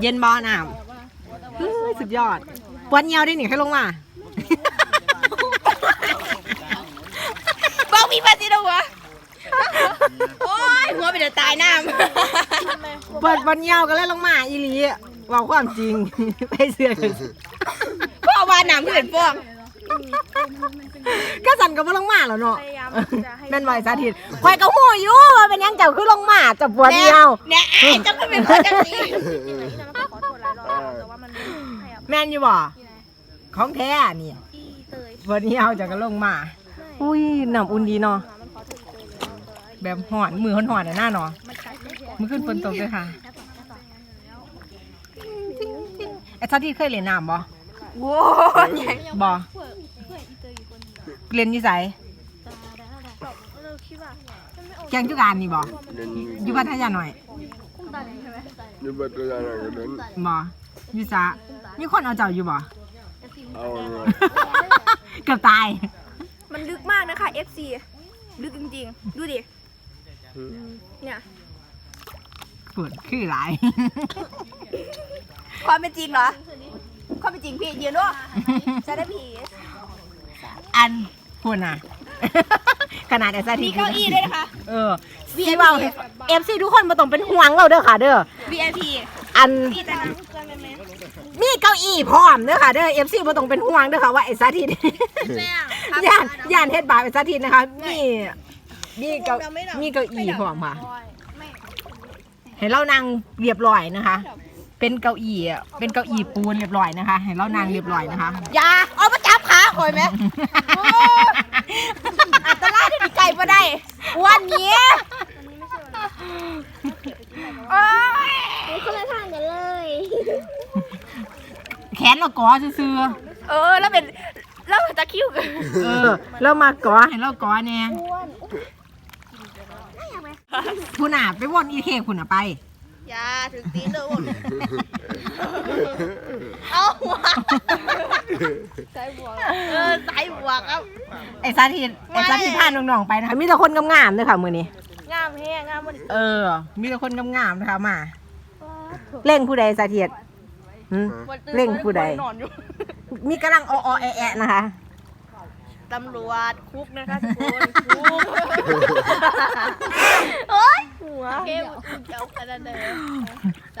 เย็นบอน้ำเฮ้ยสุดยอดปวนเงียวได้หนิให้ลงมาบอกมีปาสิโดวะโอ้ยหัวไปเดี๋ยวตายน้ำเปิดปวนเงียวกันแล้วลงมาอีหลีบอกความจริง ไปเสือกันพ่อวานน้ำเพื่อนฟอง ก็สั่นกับว่าลงมาแล้วเนาะพยายามจะให้แม่นไหวสาธิตคอยกับหูอยู่ว่าเป็นหยังเจ้าคือลงมาจับปวนเงียว เนี่ยไอ้จังเป็นคนจังนี้จริงๆนะอีนั่นมันก็ขอโทษหลายรอบแล้วแต่ว่ามันไม่ให้อภัยแม่นอยู่บ่ของแท้นี่อีเตยปวนเงียวจะก็ลงมา อุ้ยน้ำอุ่นดีเนาะมันขอโทษอีเตยเลยแล้วเตยแบบหอนมือหอนหอนๆอะหน้าเนาะมันใช้ไม่ได้มือขึ้นฝนตกเลยค่ะไอ้ชาที่เคยเล่นน้ำบ่โว้ยบ่ เดียวเล่นยี่ไสแบบเราคิดว่ามันไม่โอเคแกงจุกานนี่บ่เล่นอยู่พัทยาหน่อยคุ้มตาใช่ไหมอยู่บัตรยานอะไรนั้นบ่อยู่ซะมีคนเอาเจ้าอยู่บ่เอาเลยเกือบตาย มันลึกมากนะคะ FC ลึกจริงๆ ดูดิ เนี่ยเปิดคือหลายความเป็นจริงเหรอ ความเป็นจริงพี่ยืนด้วยใช่ได้พี่อัน พูดน่ะ ขนาดไอ้ซามีที่เก้าอี้ด้วยนะคะ เออพี่เว้าเอฟซีทุกคนมาต้องเป็นห่วงเราเด้อค่ะ เด้อ VIP อัน พี่แต่น้ำเกินไปไหมมีเก้าอี้พร้อมเด้อค่ะเด้อเอฟซีมาต้องเป็นห่วงเด้อค่ะว่าไอ้ซาทิตแจ้งย่านย่านเฮ็ดบาปไอ้ซาทิตนะคะ มีมีเก้ามีเก้าอี้พร้อมค่ะ ให้เรานั่งเรียบร้อยนะคะ เป็นเก้าอี้อะเป็นเก้าอี้ปูนเรียบร้อยนะคะ ให้เรานั่งเรียบร้อยนะคะ อย่าเอามา จับขาข่อยไหมอันตรายที่มีไก่มาได้วันนี้โอ้ยคนละทางกันเลยแขนเรากอซื่อเออ แล้วเป็นแล้วเป็นตะคริวกันๆเออเรามากอให้เรากอเนี่ยคุณอะไปวนอีเคคุณอะไป อย่าถึงตีนเลยวนเอาหัว ใส่บวกเออใส่บวกครับ ไอ้สาธิตไอ้สาธิตพาน้องๆไปนะคะมีแต่คนงามๆเลยค่ะมือนี้ งามแห้งงามหมดเออ มีแต่คนงามๆนะคะมาเร่งผู้ใดสาธิตหืมเร่งผู้ใดนอนอยู่มีกำลังออๆแอะๆนะคะตำรวจคุกนะคะทุกคนคุกโอ้ยหัวเกมเจ้ากันเด้อ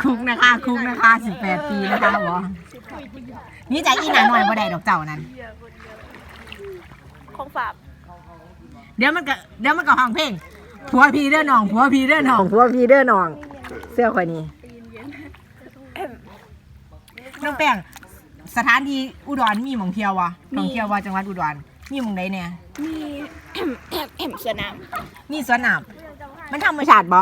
คุกนะคะ คุกนะคะสิบแปดปีนะคะบอนี่ใจอีหนาหน่อยบ่ได้ดอกเจ้านั้นของฝากเดี๋ยวมันก็เดี๋ยวมันก็ห้องเพลงผัวพีเด้อน้องผัวพีเด้อน้องผัวพีเด้อน้อง เสื้อคนนี้น้องแป้งสถานที่อุดรมีหมองเที่ยววะท่องเที่ยววะจังหวัดอุดรมีหมองใดเนี่ยมีแอบแอบสวนน้มีสวนน้ำมันธรรมชาติบ่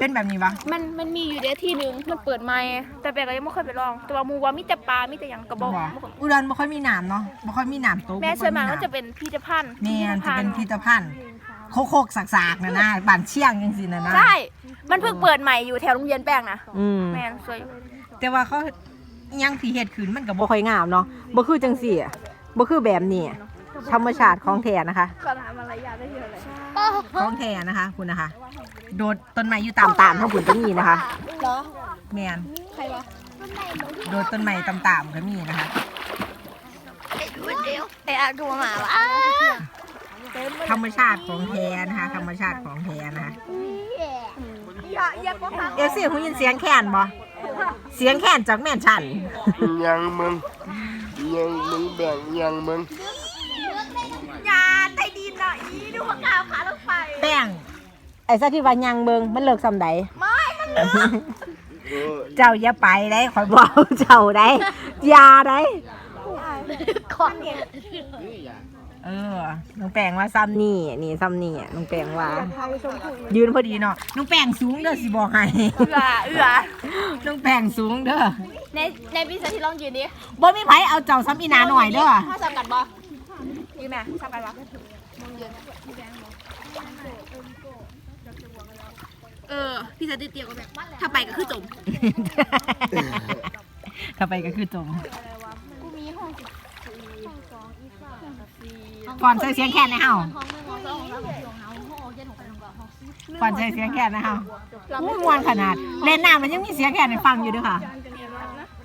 เป็นแบบนี้ปะำมันมันมีอยู่เด้ที่หนึงมันเปิดใหม่แต่แปลก็ยังไม่เคยไปลอง แต่ว่าหมูว่ามีแต่ปลา มีแต่หยังกระบอกบ่อุดรบ่ค่อยมีน้ำเนาะบ่ค่อยมีน้ำตกแม่บ่ค่ส่อวยนมากำก็จะเป็นพิพิธภัณฑ์แม่นจะเป็นพิพิธภัณฑ์โคกโคกๆสากๆนะนะบ้านเชียงจังซี่นะนะใช่ มันเพิ่งเปิดใหม่อยู่แถวโรงเรียนแป้งนะอืมแม่นสวยแต่ว่าเขาอิหยังที่เฮ็ดขึ้นมันก็บ่ค่อยงามเนาะบ่คือจังซี่อะบ่คือแบบนี้อะ ธรรมชาติของแท้นะคะขอถามอะไรอยากได้เยอะเลยของแท้นะคะคุณนะคะ โดดต้นไม้อยู่ตามตามๆทั้งผุนก็มีนะคะเหรอแม่นใครวะโดดต้นไม้ตามตามๆก็มีนะคะไอ้คนเดียวไอ้อาดูหมาวะธรรมชาติของแท้นะคะ ธรรมชาติของแท้นะคะอย่าอย่าก็พังเอฟซีคุณยินเสียงแค้นบ่เสียงแค้นจากแม่นฉัน ยังมึงยังมึงแบ่งยังมึง อ้ซะที่ว่ายังเบิงมันเลิกซำใดไม่มันเหลือเออเจ้าอย่าไปได้ขอยบอกเจ้าได้อย่าได้คอนเนี่ยเออน้องแป้งว่าซ้ำนี่นี่ซ้ำนี่น้องแป้งว่า ยืนพอดีเนาะน้องแป้งสูงเด้อสิบอกให้เอือเอือน้องแป้งสูงเด้อในในพิซซ่าที่ลองยืนดิบ่มีไผเอาเจ้าซ้ำอีหนาหน่อยเด้อถ้าสับกันบ่ยืนแม่สับกันบ่ เออ พี่สติเตียวก็แบบถ้าไปก็คือจม ถ้าไปก็คือจมก่อนใส่เสียงแค้นในเฮาห้องหนึ่งห้องสองห้องสามห้องสี่ห้องห้าห้องหกเจ็ดหกแปดหกเก้าห้องสิบก่อนใช้เสียงแขนนะคะอู้มวนขนาด เล่นน้ำมันยังมีเสียงแขนให้ฟังอยู่ด้วยค่ะ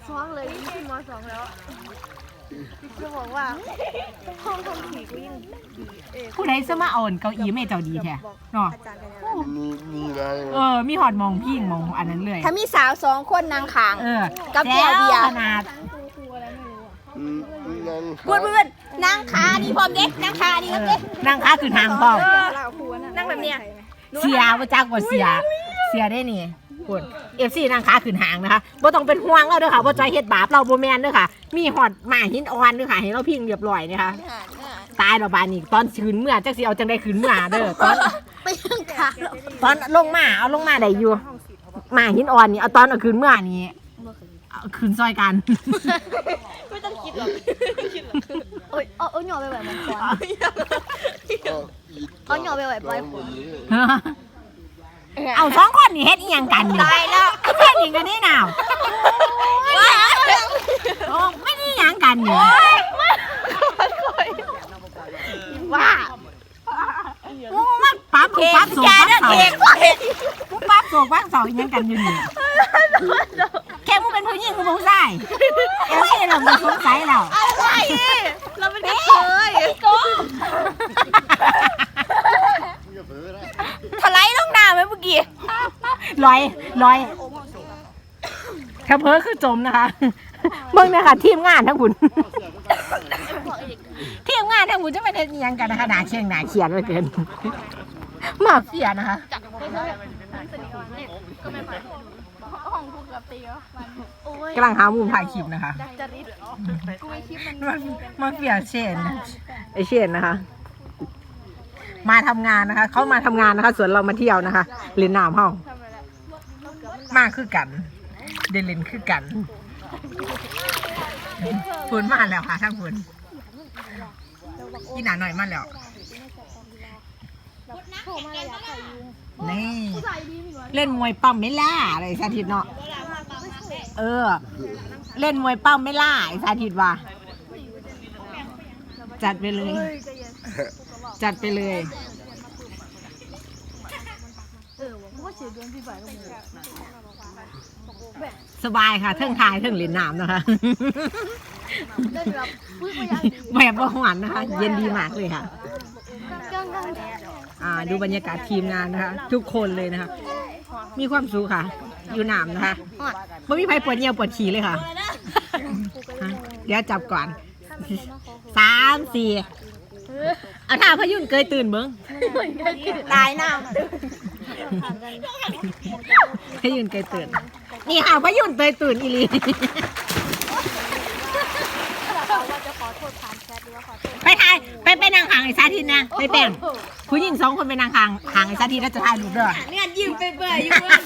ซ้องเลยขึ้นมสองแล้ว จะบอกว่าห้องทำผีกูยิ่งดีเออผู้ใดสมาเอาอันเก้าอี้ไม่เจ้าดีแท้เนาะอาจารย์กันยังมีมีอะไรเออ มีหอดมองพี่มองอันนั้นเลยถ้ามีสาวสองคนนางขาง เออกับแก้วเบียร์ ขนาดอืมนั่งพูดเพื่อนนางขานี่พร้อมเด็กนางขานี่ครับเด็ก นั่งค้าคือทางพ่อมนั่งแบบเนี้ย เสียว่าจักว่าเสีย เสียได้นี่ คุณเอฟซีนางค้าขึ้นหางนะคะบ่ต้องเป็นห่วงเราเด้อค่ะว่าจอยเฮ็ดบาปเราบ่แม่นเด้อค่ะ มีหอดหมาหินอ่อนเด้อค่ะให้เราพิงเรียบร้อยนะคะตายแล้วบานนี้ตอนคืนเมื่อจักสิเอาจังได๋คืนเมื่อเด้อตอนไปยังขาตอนลงมาเอาลงมาได้อยู่หมาหินอ่อนนี่เอาตอนเอาคืนเมื่อนี่เอาคืนซอยกันโอ้ยเอาเอาหน่อไปแบบมันควานก็อีกเอาหน่อไปแบบไว้ผม เอาสองคนนี่เฮ็ดอีหยังกันนี่ตายแล้วเฮ็ดอีหยังกันนี่หนาวโอ้ไม่ได้หยังกันนี่ว่าโอ้มันปั๊บเค้ปั๊กบโศกแกปั๊บเด้อเสาเค้กปุ๊บปั๊บโศกปั๊บเสาอีหยังกันอยู่นี่แค่มึงเป็นผู้หญิงกูผู้ชายเอลซี่เราเป็นสงสัยแล้วอะไรเราเป็นกระเทยถลายลงน้ำไหมเมื่อกี้ ลอยลอยถ้าเพ้อคือจมนะคะเบิ่งนะคะทีมงานทั้งคุณทีมงานทั้งคุณจะเป็นเฮ็ดอิหยังกันนะคะหนาเชียงหนาเขียนไว้เกินมาเฟียนะคะห้องกูกับตีวะมันโอ้ยกำลังหามุมถ่ายคลิปนะคะกูไม่คิดมันมันมาเฟียเชนไอเชนนะคะ มาทำงานนะคะ เขามาทำงานนะคะ ส่วนเรามาเที่ยวนะคะเล่นน้ำเฮา มากคือกันเดนเลนคือกันฝนมาแล้วค่ะทั้งฝุ่นอีหนาหน่อยมาแล้วนี่เล่นมวยปั้มไม่ล่าอะไรสาธิตเนาะเออ เล่นมวยปั้มไม่ล่าไอ้สาธิตว่าจัดไปเลย จัดไปเลย เออว่ากูว่าเสียเดือนพี่บ่ายก็มึงสบายค่ะเทิงทายเทิงเล่นน้ำนะคะได้แบบฟื้นมาอย่างดีแบบว่าหวานนะคะ เย็นดีมากเลยค่ะกังกังอ่าดูบรรยากาศทีมงานนะคะ ทุกคนเลยนะคะ มีความสุขค่ะ อยู่น้ำนะคะไม่มีใครปวดเยี่ยวปวดฉี่เลยค่ะฮะเดี๋ยวจับก่อนสามสี่เอาท่าพยุนเกยตื่นเบิ้งตายน้ พยุนเคยตื่น นี่ค่ะพยุนเคยตื่นอีหลีไปถ่ายไปไปนางหางไอ้สาธิตนะไปแป่งผู้หญิงสองคนไปนางหางหางไอ้สาธิตแล้วจะถ่ายรูปด้วยเนี่ยยิ้มไปเบื่ออยู่ว่า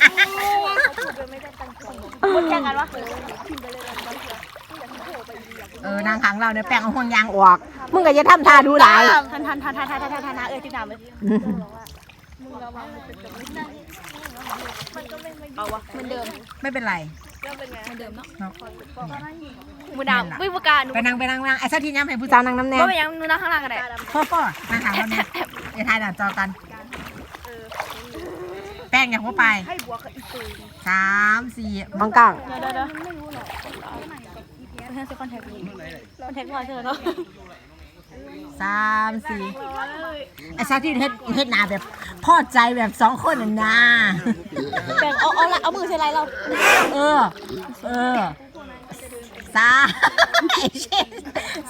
เออนางหางเราเนี่ยแป้งเอาห่วงยางออก มึงก็จะทำทาดูหลายทันท่านท่านท่านท่านท่านท่านเออที่นามเลย เอาวะเหมือนเดิมไม่เป็นไรมูดาววิวการหนูไปนั่งไปนั่งนั่งไอ้สาธิตย้ำให้ผู้สาวนั่งน้ำแน่ก็ไปยังหนูนั่งข้างล่างกันได้พ่อพ่อนางหางเราเนี่ยอย่าถ่ายหน้าจอกัน แป้งอย่าหัวไปให้บัวกับอีตูสามสี่บังกลางเดี๋ยวเดี๋ยวเดี๋ยวเพื่อนซื้อคอนแทคนี้คอนแทคพอเธอเนาะ สามสี่ไอ้สาธิตเฮ็ดเฮ็ดหน้าแบบพอใจแบบสองคนน่ะนะแบ่งเอาเอาละเอามือใส่ไรเรา เออ เออสามไอ้เช่น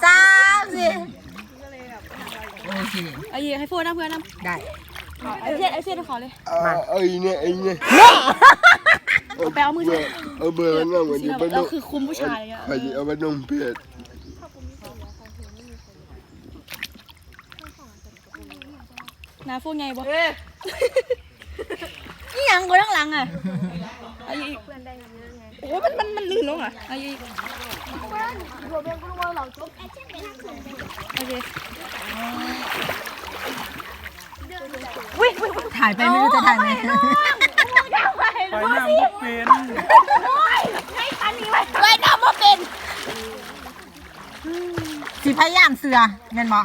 สามสี่โอเคไอ้ยี่ให้พูดนะเพื่อนนะได้ไอ้เชี่ยไอ้เชี่ยขอเลยอ่าไอ้เนี่ยไอ้เนี่ยไปเอามือเบอร์เอาเบอร์มันนั่งเหมือนเดี๋ยวไปเรานุ่งคือคุมผู้ชายอะใครจะเอาไปนุ่งเพจ นาฟูไงบ่นี่ยังกูด้านหลังอะอายุเพื่อนได้งานไงโอ้มันมันมันลื่นลงอะอายุเพื่อนหัวเบนกูรู้ว่าเราจบแอคชั่นไปทางขึ้นไปโอเควิ่งวิ่งถ่ายไปไม่รู้จะถ่ายไหมไปหน้ามุกเป็นไม่ปันนี้ไว้ไว้หน้ามุกเป็นสิพยายามเสือเงินหมอ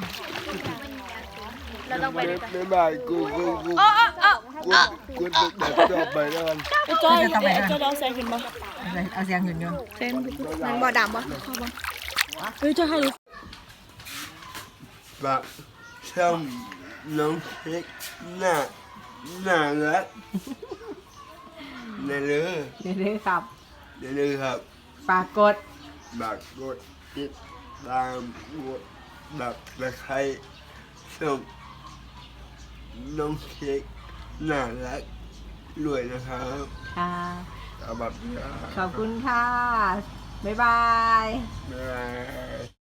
งไปด้วยกันบ๊ายบายกูกูกูอ๋ออ๋ออ๋อกูกูจะแบบต่อไปแล้วกันจอยจะเอาจะเอาแซงขึ้นบ่เอาแซงขึ้นอยู่ นังบ่ดำบ่แบบช่างน้องเค้กหน้าน่ารักนั่นเลยเด้อครับนั่นเลยครับฝากกดแบบกดติดตามกดแบบตะไคร้ส่งน้องเค้กน่ารักรวยนะครับค่ะสวัสดีคขรัอบคุณค่ะ บ๊ายบาย บ๊ายบาย